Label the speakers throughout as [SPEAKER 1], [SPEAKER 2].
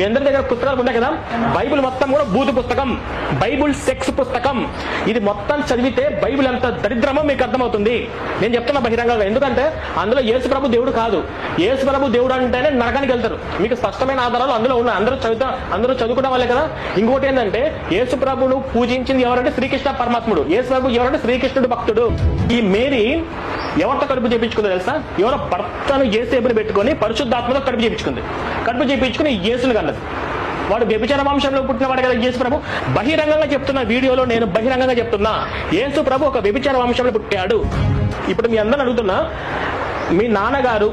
[SPEAKER 1] మీ అందరి దగ్గర పుస్తకాలు ఉన్నాయి కదా? బైబిల్ మొత్తం కూడా బూతు పుస్తకం బైబిల్ సెక్స్ పుస్తకం. ఇది మొత్తం చదివితే బైబిల్ ఎంత దరిద్రమో మీకు అర్థమవుతుంది. నేను చెప్తున్నా బహిరంగంగా ఎందుకంటే అందులో యేసు ప్రభు దేవుడు కాదు. యేసు ప్రభు దేవుడు అంటేనే నరకానికి వెళ్తారు. మీకు స్పష్టమైన ఆధారాలు అందులో ఉన్నాయి. అందరూ చదువుతా అందరూ చదువుకోవడం వల్లే కదా? ఇంకోటి ఏంటంటే యేసు ప్రభును పూజించింది ఎవరంటే శ్రీకృష్ణ పరమాత్ముడు. యేసు ప్రభు ఎవరంటే శ్రీకృష్ణుడు భక్తుడు. ఈ మేరీ ఎవరితో కడుపు చేపించుకుందో తెలుసా? ఎవరో భర్తను ఏసేపుని పెట్టుకొని పరిశుద్ధాత్మతో కడుపు చేపించుకుంది. కడుపు చేపించుకుని యేసుని ఉన్నది వాడు వ్యభిచార వంశంలో పుట్టినవాడు కదా యేసు ప్రభు. బహిరంగంగా చెప్తున్న వీడియోలో నేను బహిరంగంగా చెప్తున్నా. యేసు ప్రభు ఒక వ్యభిచార వంశంలో పుట్టాడు. ఇప్పుడు మీ అందరిని అడుగుతున్నా. మీ నాన్నగారు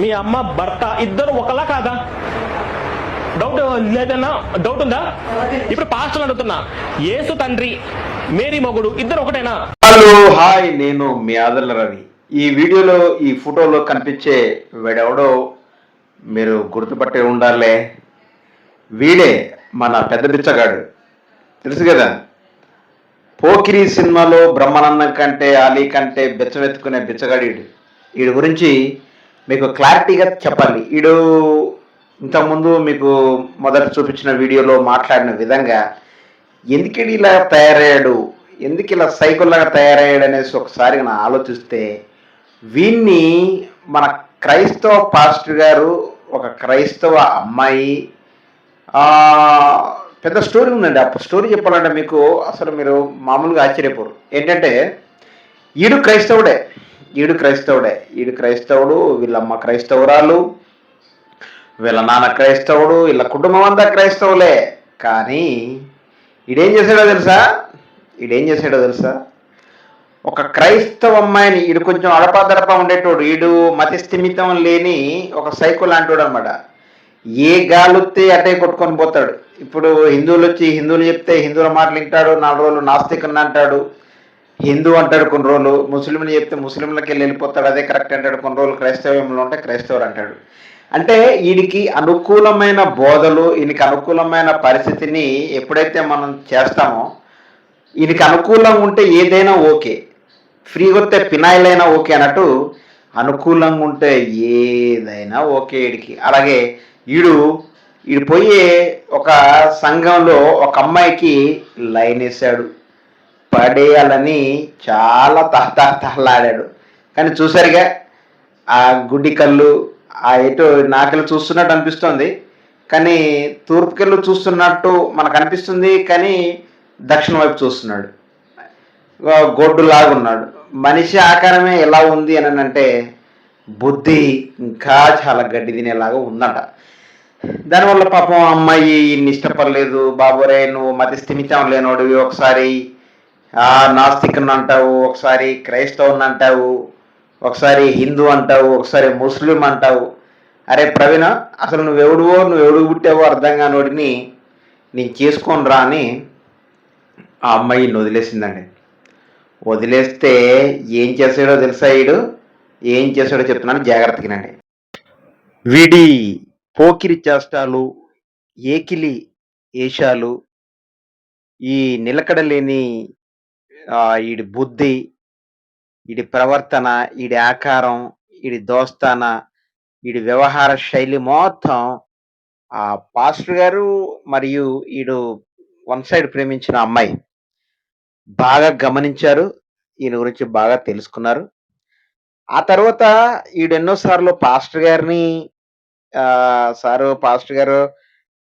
[SPEAKER 1] మీ అమ్మ భర్త ఇద్దరు ఒకలా కాదా? డౌట్ లేదన్నా? డౌట్ ఉందా? ఇప్పుడు పాస్టర్ అడుగుతున్నా. యేసు తండ్రి మేరీ మొగుడు ఇద్దరు ఒకటేనా?
[SPEAKER 2] హలో హాయ్ నేను మీ ఆదల రవి. ఈ వీడియోలో ఈ ఫోటోలో కనిపించే వెడెవడో మీరు గుర్తుపట్టే ఉండాలే. వీడే మన పెద్ద బిచ్చగాడు. తెలుసు కదా? పోకిరి సినిమాలో బ్రహ్మానందం కంటే అలీ కంటే బిచ్చవెత్తుకునే బిచ్చగాడు వీడు వీడి గురించి మీకు క్లారిటీగా చెప్పాలి. వీడు ఇంతకుముందు మీకు మొదట చూపించిన వీడియోలో మాట్లాడిన విధంగా ఎందుకని ఇలా తయారయ్యాడు? ఎందుకు ఇలా సైకిల్లాగా తయారయ్యాడు అనేసి ఒకసారి నా ఆలోచిస్తే వీన్ని మన క్రైస్తవ పాస్టర్ గారు ఒక క్రైస్తవ అమ్మాయి. పెద్ద స్టోరీ ఉందండి. ఆ స్టోరీ చెప్పాలంటే మీకు అసలు మీరు మామూలుగా ఆశ్చర్యపోరు. ఏంటంటే ఈడు క్రైస్తవుడే. ఈడు క్రైస్తవుడే. ఈడు క్రైస్తవుడు వీళ్ళమ్మ క్రైస్తవురాలు వీళ్ళ నాన్న క్రైస్తవుడు వీళ్ళ కుటుంబం అంతా క్రైస్తవులే. కానీ ఈడేం చేశాడో తెలుసా? ఈడేం చేశాడో తెలుసా? ఒక క్రైస్తవ అమ్మాయిని ఇడు కొంచెం అడపాదడపా ఉండేటోడు ఈడు మతి స్థిమితం లేని ఒక సైకో లాంటివాడు అనమాట ఏ గాలుతే అటే కొట్టుకొని పోతాడు. ఇప్పుడు హిందువులు వచ్చి హిందువులు చెప్తే హిందువుల మాటలు వింటాడు నాలుగు రోజులు నాస్తికుని అంటాడు. హిందూ అంటాడు కొన్ని రోజులు ముస్లింలు చెప్తే ముస్లింలకి వెళ్ళి వెళ్ళిపోతాడు అదే కరెక్ట్ అంటాడు. కొన్ని రోజులు క్రైస్తవ్యంలో ఉంటే క్రైస్తవులు అంటాడు. అంటే వీడికి అనుకూలమైన బోధలు ఈయనకి అనుకూలమైన పరిస్థితిని ఎప్పుడైతే మనం చేస్తామో ఈయనకి అనుకూలంగా ఉంటే ఏదైనా ఓకే. ఫ్రీగా వస్తే పినాయిల్ అయినా ఓకే అన్నట్టు అనుకూలంగా ఉంటే ఏదైనా ఓకే వీడికి అలాగే వీడు వీడు పోయే ఒక సంఘంలో ఒక అమ్మాయికి లైన్ వేసాడు. పడేయాలని చాలా తహతహతహలాడాడు కానీ చూసారుగా ఆ గుడ్డి కళ్ళు ఆ ఎటు నాకెళ్ళు చూస్తున్నట్టు అనిపిస్తుంది. కానీ తూర్పుకెళ్ళు చూస్తున్నట్టు మనకు అనిపిస్తుంది. కానీ దక్షిణ వైపు చూస్తున్నాడు. గొడ్డు లాగున్నాడు మనిషి ఆకారమే ఎలా ఉంది అని అంటే బుద్ధి ఇంకా చాలా గడ్డి తినేలాగా ఉందంట. దానివల్ల పాపం అమ్మాయి ఇష్టపడలేదు. బాబోరే నువ్వు మతి స్థిమితం లేనోడివి ఒకసారి. నాస్తికుని అంటావు ఒకసారి క్రైస్తవుని అంటావు ఒకసారి హిందూ అంటావు ఒకసారి ముస్లిం అంటావు. అరే ప్రవీణ అసలు నువ్వు ఎవడువో నువ్వు ఎవడు పుట్టావో అర్థం కానోడిని నేను చేసుకోను రా అని ఆ అమ్మాయిని వదిలేసిందండి. వదిలేస్తే ఏం చేసాడో తెలుసా వీడు ఏం చేసాడో చెప్తున్నాను జాగ్రత్తగానండి వీడి పోకిరి చేష్టాలు ఏకిలి ఏషాలు ఈ నిలకడలేని ఈడి బుద్ధి ఈడి ప్రవర్తన ఈడి ఆకారం ఈడి దోస్తాన ఈడి వ్యవహార శైలి మొత్తం ఆ పాస్టర్ గారు మరియు ఈడు వన్ సైడ్ ప్రేమించిన అమ్మాయి. బాగా గమనించారు. ఈయన గురించి బాగా తెలుసుకున్నారు. ఆ తర్వాత ఈడు సార్లు పాస్టర్ గారిని సారు పాస్టర్ గారు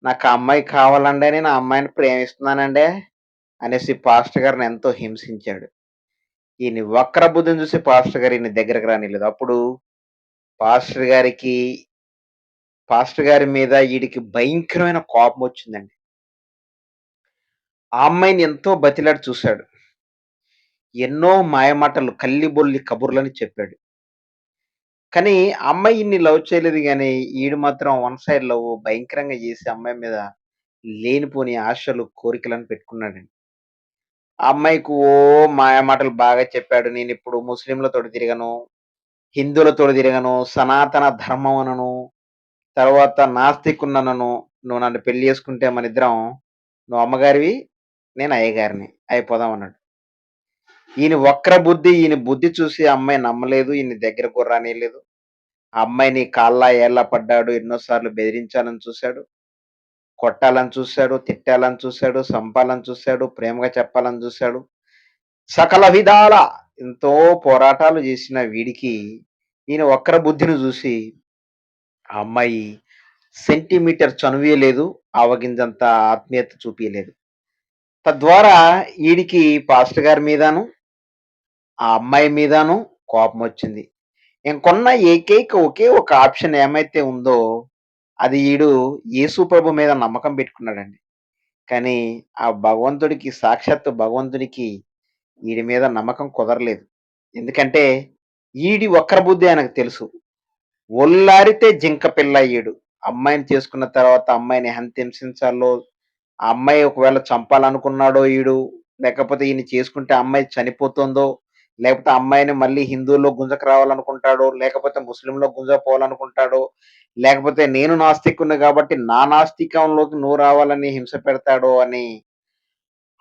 [SPEAKER 2] నాకు అమ్మాయి కావాలండి నేను ఆ అమ్మాయిని ప్రేమిస్తున్నానండి అనేసి పాస్టర్ గారిని ఎంతో హింసించాడు. ఈయన వక్ర బుద్ధిని చూసి పాస్టర్ గారు ఈయన దగ్గరకు రానిలేదు. అప్పుడు పాస్టర్ గారికి పాస్టర్ గారి మీద వీడికి భయంకరమైన కోపం వచ్చిందండి. ఆ అమ్మాయిని ఎంతో బతిలాడి చూశాడు. ఎన్నో మాయమాటలు కల్లిబొల్లి కబుర్లని చెప్పాడు. కానీ ఆ అమ్మాయి ఇన్ని లవ్ చేయలేదు కానీ ఈడు మాత్రం వన్ సైడ్ లవ్ భయంకరంగా చేసి అమ్మాయి మీద లేనిపోని ఆశలు కోరికలను పెట్టుకున్నాడండి. ఆ అమ్మాయికి ఓ మాయమాటలు బాగా చెప్పాడు. నేను ఇప్పుడు ముస్లింలతో తిరగను హిందువులతో తిరగను సనాతన ధర్మం అనను తర్వాత నాస్తికున్నను నువ్వు నన్ను పెళ్ళి చేసుకుంటే మన ఇద్దరం నువ్వు అమ్మగారివి నేను అయ్యగారిని అయిపోదాం అన్నాడు. ఈయన వక్ర బుద్ధి ఈయన బుద్ధి చూసి అమ్మాయి నమ్మలేదు ఈయన దగ్గర కూడా లేదు ఆ అమ్మాయిని కాళ్ళ ఏళ్ళ పడ్డాడు ఎన్నోసార్లు బెదిరించాలని చూశాడు. కొట్టాలని చూశాడు తిట్టాలని చూశాడు సంపాలని చూశాడు ప్రేమగా చెప్పాలని చూశాడు. సకల విధాల ఎంతో పోరాటాలు చేసిన వీడికి ఈయన ఒక్కర బుద్ధిని చూసి ఆ అమ్మాయి సెంటీమీటర్ చనువేయలేదు ఆవగింజంత ఆత్మీయత చూపించలేదు తద్వారా వీడికి పాస్టర్ గారి మీదను ఆ అమ్మాయి మీదను కోపం వచ్చింది. ఇంకొన్న ఏకైక ఒకే ఒక ఆప్షన్ ఏమైతే ఉందో అది ఈడు యేసు ప్రభు మీద నమ్మకం పెట్టుకున్నాడండి. కానీ ఆ భగవంతుడికి సాక్షాత్తు భగవంతుడికి వీడి మీద నమ్మకం కుదరలేదు. ఎందుకంటే ఈడి వక్రబుద్ధి ఆయనకు తెలుసు. ఒల్లారితే జింక పిల్ల అయ్యాడు అమ్మాయిని చేసుకున్న తర్వాత అమ్మాయిని ఎంత హింసించాలో ఆ అమ్మాయి ఒకవేళ చంపాలనుకున్నాడో ఈడు లేకపోతే ఈయన చేసుకుంటే అమ్మాయి చనిపోతుందో లేకపోతే అమ్మాయిని మళ్ళీ హిందువుల్లో గుంజకు రావాలనుకుంటాడో లేకపోతే ముస్లింలో గుంజకపోవాలనుకుంటాడో లేకపోతే నేను నాస్తికుని కాబట్టి నా నాస్తికంలోకి నువ్వు రావాలని హింస పెడతాడో అని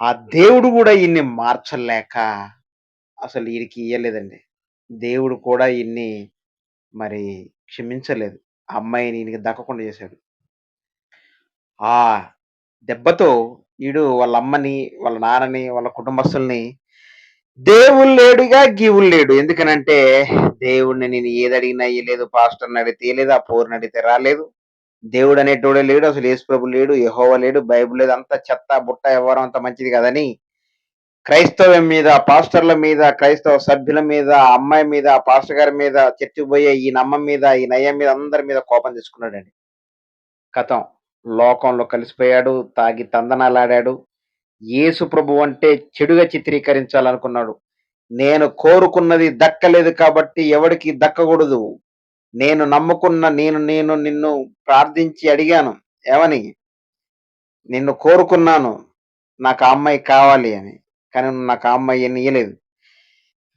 [SPEAKER 2] ఆ దేవుడు కూడా ఇన్ని మార్చలేక అసలు వీడికి ఇయ్యలేదండి. దేవుడు కూడా ఇన్ని మరి క్షమించలేదు. ఆ అమ్మాయిని ఈయనకి దక్కకుండా చేశాడు. ఆ దెబ్బతో వీడు వాళ్ళ అమ్మని వాళ్ళ నాన్నని వాళ్ళ కుటుంబస్తుల్ని దేవుడు లేడుగా గీవులు లేడు. ఎందుకనంటే దేవుడిని నేను ఏది అడిగినా ఇయ్యలేదు పాస్టర్ని అడిగితే లేదు ఆ పోరుని అడిగితే రాలేదు. దేవుడు అనేటోడే లేడు అసలు యేసుప్రభు లేడు యహోవ లేడు బైబుల్ లేదు అంత చెత్త బుట్ట ఎవరం అంత మంచిది కదని క్రైస్తవం మీద పాస్టర్ల మీద క్రైస్తవ సభ్యుల మీద అమ్మాయి మీద పాస్టర్ గారి మీద చర్చికి పోయే ఈ నమ్మ మీద ఈ నయ్య మీద అందరి మీద కోపం తెచ్చుకున్నాడండి. కథం లోకంలో కలిసిపోయాడు తాగి తందనాలాడాడు. యేసు ప్రభు అంటే చెడుగా చిత్రీకరించాలనుకున్నాడు. నేను కోరుకున్నది దక్కలేదు కాబట్టి ఎవడికి దక్కకూడదు. నేను నమ్ముకున్న నేను నేను నిన్ను ప్రార్థించి అడిగాను. ఏమని? నిన్ను కోరుకున్నాను. నాకు అమ్మాయి కావాలి అని. కానీ నాకు అమ్మాయి ఇయ్యలేదు.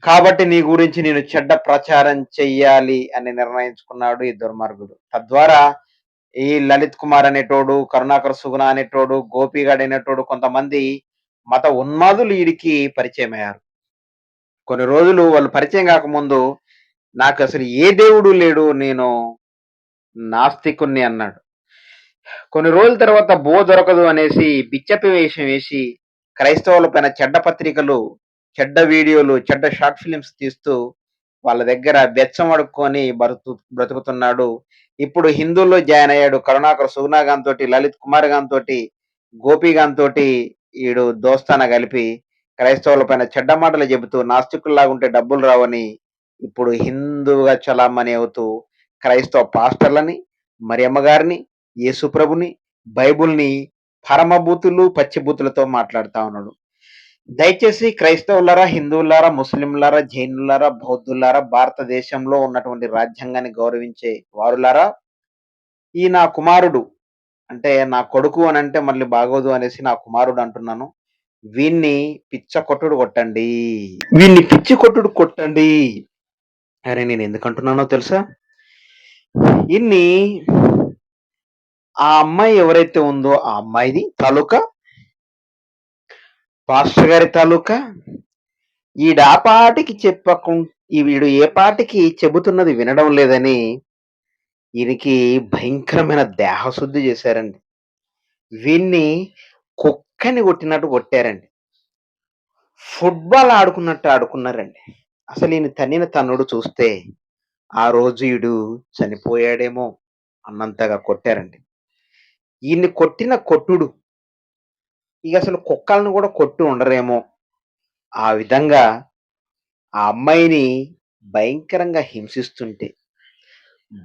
[SPEAKER 2] కాబట్టి నీ గురించి నేను చెడ్డ ప్రచారం చెయ్యాలి అని నిర్ణయించుకున్నాడు ఈ దుర్మార్గుడు. తద్వారా ఈ లలిత్ కుమార్ అనేటోడు కరుణాకర్ సుగుణ అనేటోడు గోపిగాడు అనేటోడు కొంతమంది మత ఉన్మాదులు వీడికి పరిచయం అయ్యారు కొన్ని రోజులు వాళ్ళు పరిచయం కాకముందు నాకు అసలు ఏ దేవుడు లేడు నేను నాస్తికుణ్ణి అన్నాడు. కొన్ని రోజుల తర్వాత బో దొరకదు అనేసి బిచ్చపి వేషం వేసి క్రైస్తవుల పైన చెడ్డ పత్రికలు చెడ్డ వీడియోలు చెడ్డ షార్ట్ ఫిలిమ్స్ తీస్తూ వాళ్ళ దగ్గర బెచ్చం అడుక్కొని బ్రతు బ్రతుకుతున్నాడు. ఇప్పుడు హిందువుల్లో జాయిన్ అయ్యాడు కరుణాకర్ సుగుణాగాన్ తోటి లలిత్ కుమార్ గాన్ తోటి గోపిగాన్ తోటి ఈడు దోస్తాన కలిపి క్రైస్తవుల పైన చెడ్డ మాటలు చెబుతూ నాస్తికుల్లాగుంటే డబ్బులు రావని ఇప్పుడు హిందువుగా చలామణి అవుతూ క్రైస్తవ పాస్టర్లని మరి అమ్మగారిని యేసుప్రభుని బైబుల్ని పరమభూతులు పచ్చిభూతులతో మాట్లాడుతా ఉన్నాడు. దయచేసి క్రైస్తవులారా హిందువులారా ముస్లింలారా జైనులారా బౌద్ధులారా భారతదేశంలో ఉన్నటువంటి రాజ్యాంగాన్ని గౌరవించే వారులారా ఈ నా కుమారుడు అంటే నా కొడుకు అని అంటే మళ్ళీ బాగోదు అనేసి నా కుమారుడు అంటున్నాను. వీన్ని పిచ్చ కొట్టుడు. కొట్టండి వీన్ని పిచ్చి కొట్టుడు కొట్టండి. అరే నేను ఎందుకు అంటున్నానో తెలుసా? ఇన్ని ఆ అమ్మాయి ఎవరైతే ఉందో ఆ అమ్మాయిది తాలూకా పాస్టర్ గారి తాలూకా ఈడ ఆ పాటికి చెప్పకు వీడు ఏ పాటికి చెబుతున్నది వినడం లేదని ఈయనకి భయంకరమైన దేహశుద్ధి చేశారండి. వీన్ని కుక్కని కొట్టినట్టు కొట్టారండి. ఫుట్బాల్ ఆడుకున్నట్టు ఆడుకున్నారండి. అసలు ఈయన తన్నిన తన్నుడు చూస్తే ఆ రోజు ఈడు చనిపోయాడేమో అన్నంతగా కొట్టారండి. ఈయన్ని కొట్టిన కొట్టుడు ఇక అసలు కుక్కలను కూడా కొట్టు ఉండరేమో. ఆ విధంగా ఆ అమ్మాయిని భయంకరంగా హింసిస్తుంటే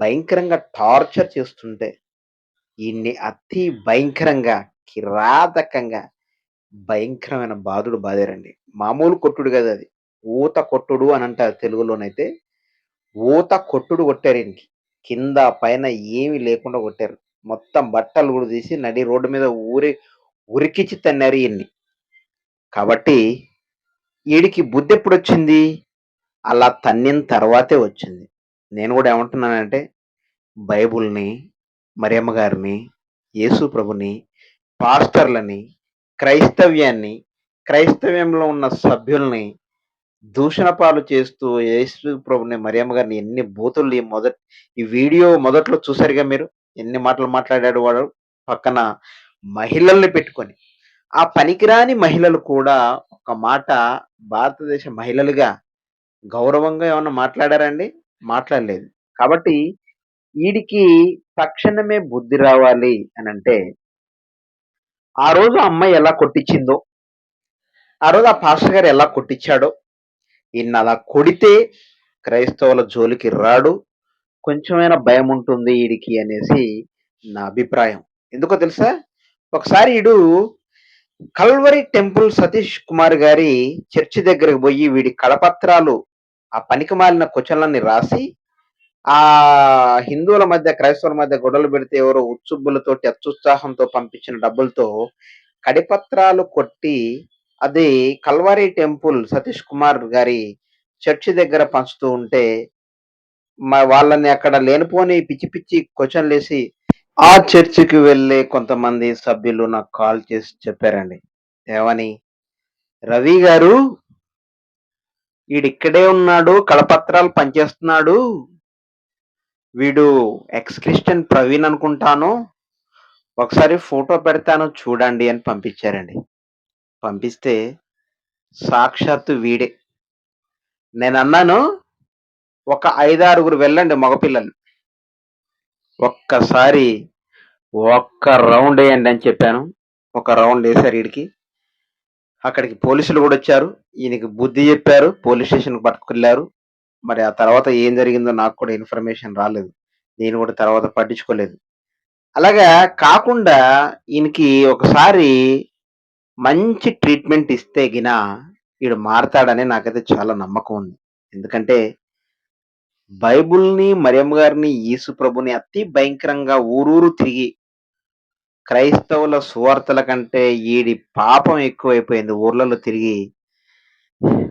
[SPEAKER 2] భయంకరంగా టార్చర్ చేస్తుంటే ఈయన్ని అతి భయంకరంగా కిరాతకంగా భయంకరమైన బాధుడు బాధారండి. మామూలు కొట్టుడు కదా అది. ఊత కొట్టుడు అని అంటారు తెలుగులోనైతే. ఊత కొట్టుడు కొట్టారు ఈయనకి కింద పైన ఏమీ లేకుండా కొట్టారు. మొత్తం బట్టలు కూడా తీసి నడి రోడ్డు మీద ఊరి ఉరికిచ్చి తన్నారు ఈయన్ని కాబట్టి వీడికి బుద్ధి ఎప్పుడు వచ్చింది అలా తన్నిన తర్వాతే వచ్చింది. నేను కూడా ఏమంటున్నానంటే బైబుల్ని మరియమ్మ గారిని యేసు ప్రభుని పాస్టర్లని క్రైస్తవ్యాన్ని క్రైస్తవ్యంలో ఉన్న సభ్యుల్ని దూషణ పాలు చేస్తూ యేసు ప్రభుని మరియమ్మ గారిని ఎన్ని బూతులు ఈ మొదటి ఈ వీడియో మొదట్లో చూసారుగా మీరు? ఎన్ని మాటలు మాట్లాడాడు వాడు? పక్కన మహిళల్ని పెట్టుకొని. ఆ పనికిరాని మహిళలు కూడా ఒక మాట భారతదేశ మహిళలుగా గౌరవంగా ఏమన్నా మాట్లాడారండి? మాట్లాడలేదు. కాబట్టి వీడికి తక్షణమే బుద్ధి రావాలి అని అంటే ఆ రోజు అమ్మాయి ఎలా కొట్టించిందో ఆ రోజు ఆ పాస్టర్ గారు ఎలా కొట్టించాడో ఈయన అలా కొడితే క్రైస్తవుల జోలికి రాడు కొంచెమైనా భయం ఉంటుంది వీడికి అనేసి నా అభిప్రాయం. ఎందుకో తెలుసా? ఒకసారి వీడు కల్వరి టెంపుల్ సతీష్ కుమార్ గారి చర్చి దగ్గరకు పోయి వీడి కడపత్రాలు ఆ పనికి మాలిన కుచలన్నీ రాసి ఆ హిందువుల మధ్య క్రైస్తవుల మధ్య గొడవలు పెడితే ఎవరో ఉత్సుబ్బులతోటి అత్యుత్సాహంతో పంపించిన డబ్బులతో కడిపత్రాలు కొట్టి అది కల్వారి టెంపుల్ సతీష్ కుమార్ గారి చర్చి దగ్గర పంచుతూ ఉంటే మా వాళ్ళని అక్కడ లేనిపోని పిచ్చి పిచ్చి క్వశ్చన్లు వేసి ఆ చర్చికి వెళ్ళే కొంతమంది సభ్యులు నాకు కాల్ చేసి చెప్పారండి. ఏమని? రవి గారు వీడిక్కడే ఉన్నాడు కళపత్రాలు పనిచేస్తున్నాడు. వీడు ఎక్స్ క్రిస్టియన్ ప్రవీణ్ అనుకుంటాను. ఒకసారి ఫోటో పెడతాను చూడండి అని పంపించారండి. పంపిస్తే సాక్షాత్తు వీడే. నేను అన్నాను ఒక ఐదారుగురు వెళ్ళండి మగపిల్లలు ఒక్కసారి ఒక్క రౌండ్ వేయండి అని చెప్పాను. ఒక రౌండ్ వేశారు వీడికి అక్కడికి పోలీసులు కూడా వచ్చారు. ఈయనకి బుద్ధి చెప్పారు. పోలీస్ స్టేషన్కి పట్టుకెళ్ళారు మరి ఆ తర్వాత ఏం జరిగిందో నాకు కూడా ఇన్ఫర్మేషన్ రాలేదు. నేను కూడా తర్వాత పట్టించుకోలేదు. అలాగా కాకుండా ఈయనకి ఒకసారి మంచి ట్రీట్మెంట్ ఇస్తే గిన వీడు మారతాడని నాకైతే చాలా నమ్మకం ఉంది. ఎందుకంటే బైబుల్ని మరియమ్మ గారిని యేసు ప్రభుని అతి భయంకరంగా ఊరూరు తిరిగి క్రైస్తవుల సువార్తల కంటే ఈడి పాపం ఎక్కువైపోయింది. ఊర్లలో తిరిగి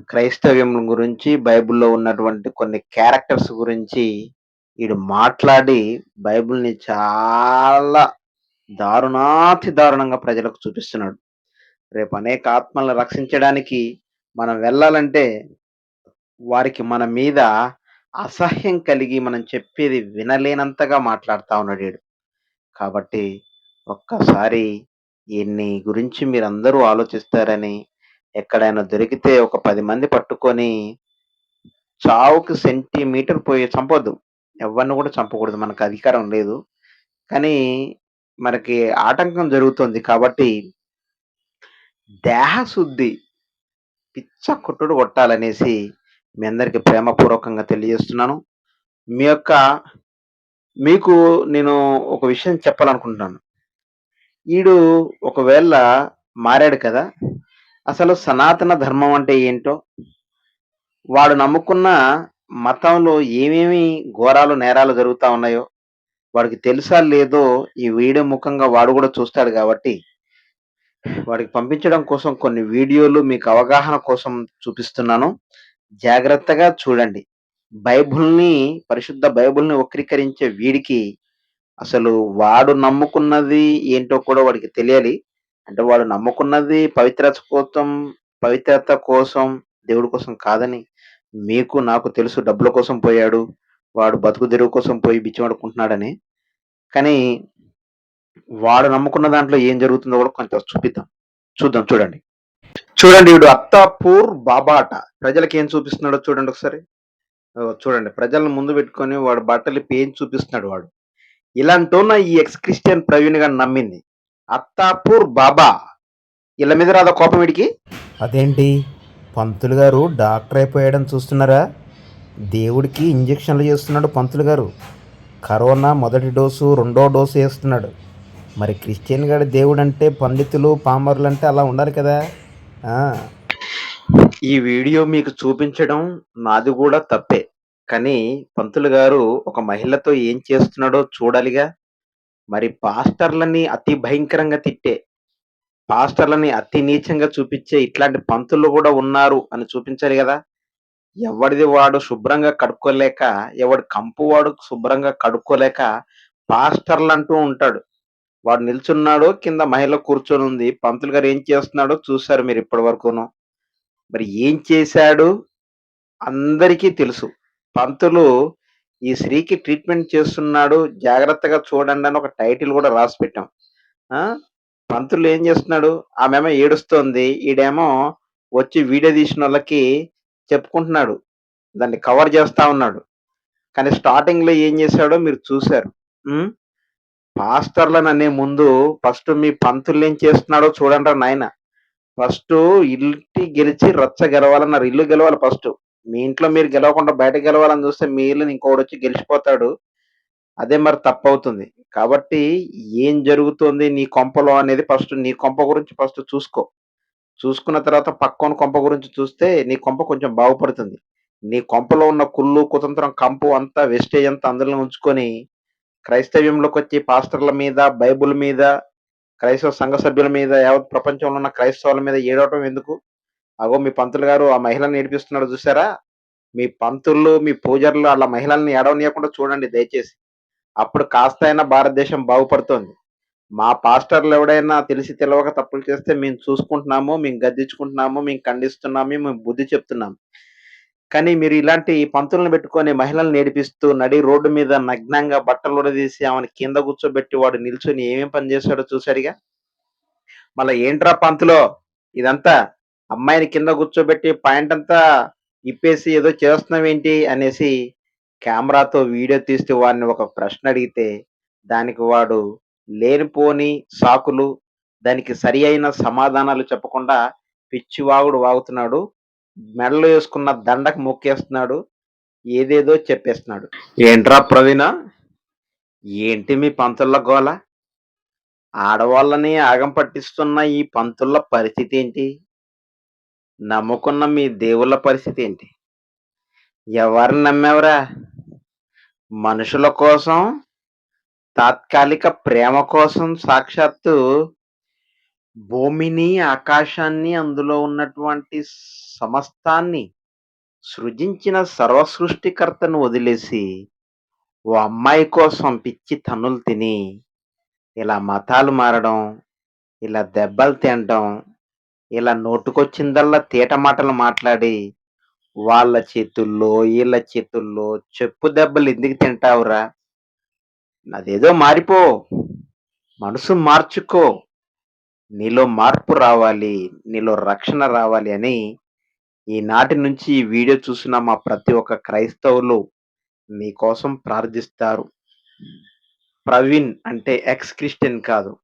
[SPEAKER 2] క్రైస్తవ్యం గురించి బైబిల్లో ఉన్నటువంటి కొన్ని క్యారెక్టర్స్ గురించి వీడు మాట్లాడి బైబిల్ని చాలా దారుణాతి దారుణంగా ప్రజలకు చూపిస్తున్నాడు. రేపు అనేక ఆత్మలను రక్షించడానికి మనం వెళ్ళాలంటే వారికి మన మీద అసహ్యం కలిగి మనం చెప్పేది వినలేనంతగా మాట్లాడుతూ ఉన్నాడు కాబట్టి ఒక్కసారి ఈయన్ని గురించి మీరందరూ ఆలోచిస్తారని ఎక్కడైనా దొరికితే ఒక పది మంది పట్టుకొని చావుకి సెంటీమీటర్ పోయి చంపొద్దు. ఎవరిని కూడా చంపకూడదు. మనకు అధికారం లేదు. కానీ మనకి ఆటంకం జరుగుతుంది కాబట్టి దేహశుద్ధి పిచ్చ కొట్టుడు కొట్టాలనేసి మీ అందరికీ ప్రేమపూర్వకంగా తెలియజేస్తున్నాను. మీ యొక్క మీకు నేను ఒక విషయం చెప్పాలనుకుంటున్నాను. ఈడు ఒకవేళ మారాడు కదా అసలు సనాతన ధర్మం అంటే ఏంటో? వాడు నమ్ముకున్న మతంలో ఏమేమి ఘోరాలు నేరాలు జరుగుతూ ఉన్నాయో? వాడికి తెలుసా లేదో? ఈ వీడియో ముఖంగా వాడు కూడా చూస్తాడు కాబట్టి. వాడికి పంపించడం కోసం కొన్ని వీడియోలు మీకు అవగాహన కోసం చూపిస్తున్నాను. జాగ్రత్తగా చూడండి. బైబుల్ని పరిశుద్ధ బైబుల్ని వక్రీకరించే వీడికి అసలు వాడు నమ్ముకున్నది ఏంటో కూడా వాడికి తెలియాలి. అంటే వాడు నమ్ముకున్నది పవిత్రత కోసం పవిత్రత కోసం దేవుడి కోసం కాదని మీకు నాకు తెలుసు డబ్బుల కోసం పోయాడు. వాడు బతుకు తెరువు కోసం పోయి బిచ్చమడుకుంటున్నాడని కానీ వాడు నమ్ముకున్న దాంట్లో ఏం జరుగుతుందో కూడా కొంచెం చూపిద్దాం. చూద్దాం చూడండి. చూడండి వీడు అత్తాపూర్ బాబాట. ప్రజలకి ఏం చూపిస్తున్నాడో చూడండి ఒకసారి. చూడండి. ప్రజలను ముందు పెట్టుకొని వాడు బట్టలు ఏం చూపిస్తున్నాడు వాడు? ఇలాంటోన్న ఈ ఎక్స్ క్రిస్టియన్ ప్రవీణ్ గారు నమ్మింది. అత్తాపూర్ బాబా. ఇలా మీద రాదా కోపం వీడికి?
[SPEAKER 3] అదేంటి? పంతులు గారు డాక్టర్ అయిపోయాడని చూస్తున్నారా? దేవుడికి ఇంజక్షన్లు చేస్తున్నాడు పంతులు గారు. కరోనా మొదటి డోసు రెండో డోసు వేస్తున్నాడు. మరి క్రిస్టియన్ గారి దేవుడు అంటే పండితులు పామరులు అంటే అలా ఉండాలి కదా? ఆ,
[SPEAKER 2] ఈ వీడియో మీకు చూపించడం నాది కూడా తప్పే. కానీ పంతులు గారు ఒక మహిళతో ఏం చేస్తున్నాడో చూడాలిగా. మరి పాస్టర్లని అతి భయంకరంగా తిట్టే పాస్టర్లని అతి నీచంగా చూపించే ఇట్లాంటి పంతులు కూడా ఉన్నారు అని చూపించాలి కదా. ఎవడిది వాడు శుభ్రంగా కడుక్కోలేక ఎవడి కంపు వాడు శుభ్రంగా కడుక్కోలేక పాస్టర్లు అంటూ ఉంటాడు. వాడు నిల్చున్నాడు కింద మహిళ కూర్చొని ఉంది. పంతులు గారు ఏం చేస్తున్నాడో చూశారు మీరు ఇప్పటి వరకును మరి ఏం చేశాడు? అందరికీ తెలుసు. పంతులు ఈ స్త్రీకి ట్రీట్మెంట్ చేస్తున్నాడు. జాగ్రత్తగా చూడండి అని ఒక టైటిల్ కూడా రాసి పెట్టాం. పంతులు ఏం చేస్తున్నాడు? ఆమెమో ఏడుస్తోంది. ఈడేమో వచ్చి వీడియో తీసిన వాళ్ళకి చెప్పుకుంటున్నాడు. దాన్ని కవర్ చేస్తా ఉన్నాడు. కానీ స్టార్టింగ్లో ఏం చేశాడో మీరు చూశారు. పాస్టర్లను అనే ముందు ఫస్ట్ మీ పంతులు ఏం చేస్తున్నాడో చూడండి నాయన. ఫస్ట్ ఇంటి గెలిచి రచ్చ గెలవాలన్నారు ఇల్లు గెలవాలి ఫస్ట్. మీ ఇంట్లో మీరు గెలవకుండా బయట గెలవాలని చూస్తే మీ ఇల్లు ఇంకోటి వచ్చి గెలిచిపోతాడు. అదే మరి తప్పవుతుంది. కాబట్టి ఏం జరుగుతుంది నీ కొంపలో అనేది ఫస్ట్ నీ కొంప గురించి ఫస్ట్ చూసుకో. చూసుకున్న తర్వాత పక్కన కొంప గురించి చూస్తే నీ కొంప కొంచెం బాగుపడుతుంది. నీ కొంపలో ఉన్న కుళ్ళు కుతంత్రం కంపు అంతా వెస్టేజ్ అంతా అందులో ఉంచుకొని క్రైస్తవ్యంలోకి వచ్చి పాస్టర్ల మీద బైబుల్ మీద క్రైస్తవ సంఘ సభ్యుల మీద యావత్ ప్రపంచంలో ఉన్న క్రైస్తవుల మీద ఏడవటం ఎందుకు? అగో మీ పంతులు గారు ఆ మహిళను ఏడిపిస్తున్నాడు చూసారా మీ పంతులు మీ పూజర్లు అలా మహిళల్ని ఏడవనీయకుండా చూడండి దయచేసి. అప్పుడు కాస్త అయినా భారతదేశం బాగుపడుతోంది. మా పాస్టర్లు ఎవడైనా తెలిసి తెలియక తప్పులు చేస్తే మేము చూసుకుంటున్నాము మేము గద్దించుకుంటున్నాము మేము ఖండిస్తున్నాము మేము బుద్ధి చెప్తున్నాము. కానీ మీరు ఇలాంటి పంతులను పెట్టుకొని మహిళలను నేర్పిస్తూ నడి రోడ్డు మీద నగ్నంగా బట్టలు ఉడదీసి ఆమెను కింద కూర్చోబెట్టి వాడు నిల్చొని ఏమేం పని చేశాడో చూసారుగా మళ్ళీ ఏంట్రా పంతులో? ఇదంతా అమ్మాయిని కింద కూర్చోబెట్టి పాయింట్ అంతా ఇప్పేసి ఏదో చేస్తున్నావేంటి అనేసి కెమెరాతో వీడియో తీస్తే వాడిని ఒక ప్రశ్న అడిగితే దానికి వాడు లేనిపోని సాకులు దానికి సరి అయిన సమాధానాలు చెప్పకుండా పిచ్చివాగుడు వాగుతున్నాడు. మెడలో వేసుకున్న దండకు మొక్కేస్తున్నాడు ఏదేదో చెప్పేస్తున్నాడు. ఏంట్రా ప్రవీణ? ఏంటి మీ పంతుల గోల? ఆడవాళ్ళని ఆగం పట్టిస్తున్న ఈ పంతుల పరిస్థితి ఏంటి? నమ్ముకున్న మీ దేవుళ్ళ పరిస్థితి ఏంటి? ఎవరిని నమ్మేవరా? మనుషుల కోసం తాత్కాలిక ప్రేమ కోసం సాక్షాత్తు భూమిని ఆకాశాన్ని అందులో ఉన్నటువంటి సమస్తాన్ని సృజించిన సర్వసృష్టికర్తను వదిలేసి ఓ అమ్మాయి కోసం పిచ్చి తన్నులు తిని ఇలా మతాలు మారడం ఇలా దెబ్బలు తినడం ఇలా నోటుకొచ్చిందల్లా తీట మాటలు మాట్లాడి వాళ్ళ చేతుల్లో వీళ్ళ చేతుల్లో చెప్పు దెబ్బలు ఎందుకు తింటావురా? అదేదో మారిపో మనసు మార్చుకో. నీలో మార్పు రావాలి నీలో రక్షణ రావాలి అని ఈనాటి నుంచి ఈ వీడియో చూసిన మా ప్రతి ఒక్క క్రైస్తవులు మీకోసం ప్రార్థిస్తారు. ప్రవీణ్ అంటే ఎక్స్ క్రిస్టియన్ కాదు.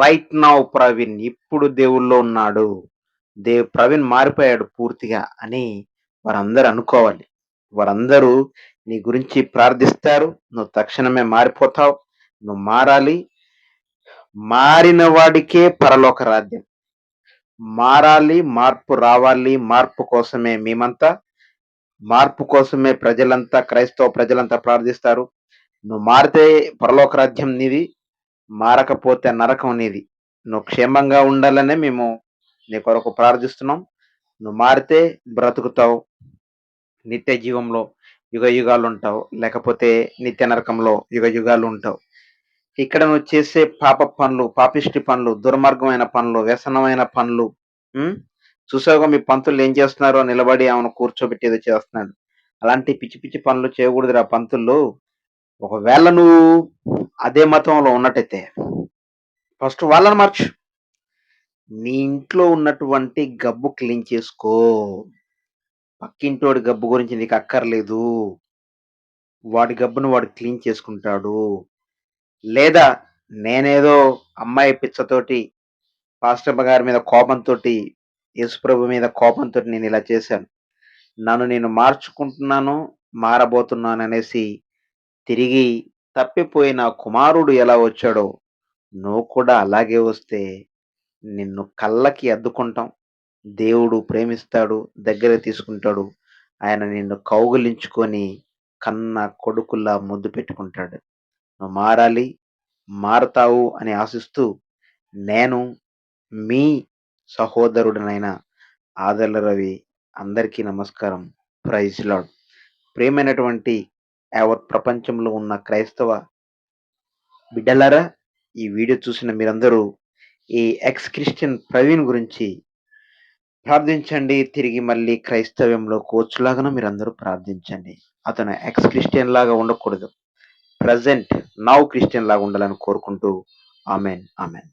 [SPEAKER 2] రైట్ నౌ ప్రవీణ్ ఇప్పుడు దేవుల్లో ఉన్నాడు. దేవ్ ప్రవీణ్ మారిపోయాడు పూర్తిగా అని వారందరూ అనుకోవాలి. వారందరూ నీ గురించి ప్రార్థిస్తారు. నువ్వు తక్షణమే మారిపోతావు. నువ్వు మారాలి. మారిన వాడికే పరలోక రాజ్యం. మారాలి మార్పు రావాలి మార్పు కోసమే మేమంతా. మార్పు కోసమే ప్రజలంతా క్రైస్తవ ప్రజలంతా ప్రార్థిస్తారు. నువ్వు మారితే పరలోక రాజ్యం నీది మారకపోతే నరకం నీది. నువ్వు క్షేమంగా ఉండాలనే మేము నీ కొరకు ప్రార్థిస్తున్నాం. నువ్వు మారితే బ్రతుకుతావు నిత్య జీవంలో యుగ యుగాలు ఉంటావు లేకపోతే నిత్య నరకంలో యుగ యుగాలు ఉంటావు. ఇక్కడ నువ్వు చేసే పాప పనులు పాపిష్టి పనులు దుర్మార్గమైన పనులు వ్యసనమైన పనులు చూసావుగా మీ పంతులు ఏం చేస్తున్నారో? నిలబడి ఆమెను కూర్చోబెట్టి ఏదో చేస్తున్నాడు. అలాంటి పిచ్చి పిచ్చి పనులు చేయకూడదురా పంతులు. ఒకవేళ నువ్వు అదే మతంలో ఉన్నట్టయితే ఫస్ట్ వాళ్ళని మార్చు. నీ ఇంట్లో ఉన్నటువంటి గబ్బు క్లీన్ చేసుకో. పక్కింటోడి గబ్బు గురించి నీకు అక్కర్లేదు. వాడి గబ్బును వాడు క్లీన్ చేసుకుంటాడు. లేదా నేనేదో అమ్మాయి పిచ్చతోటి పాస్టర్మ గారి మీద కోపంతో యేసుప్రభు మీద కోపంతో నేను ఇలా చేశాను. నన్ను నేను మార్చుకుంటున్నాను మారబోతున్నాను అనేసి తిరిగి తప్పిపోయిన కుమారుడు ఎలా వచ్చాడో నువ్వు కూడా అలాగే వస్తే నిన్ను కళ్ళకి అద్దుకుంటాం. దేవుడు ప్రేమిస్తాడు దగ్గర తీసుకుంటాడు. ఆయన నిన్ను కౌగులించుకొని కన్న కొడుకుల్లా ముద్దు పెట్టుకుంటాడు. నువ్వు మారాలి మారతావు అని ఆశిస్తూ నేను మీ సహోదరుడనైన ఆదర్ల రవి అందరికీ నమస్కారం. Praise Lord. ప్రియమైనటువంటి యావత్ ప్రపంచంలో ఉన్న క్రైస్తవ బిడ్డలారా ఈ వీడియో చూసిన మీరందరూ ఈ ఎక్స్ క్రిస్టియన్ ప్రవీణ్ గురించి ప్రార్థించండి. తిరిగి మళ్ళీ క్రైస్తవ్యంలో కోచ్లాగాను మీరందరూ ప్రార్థించండి. అతను ఎక్స్ క్రిస్టియన్ లాగా ఉండకూడదు. ప్రజెంట్ నౌ క్రిస్టియన్ లాగా ఉండాలని కోరుకుంటూ ఆమెన్ ఆమెన్.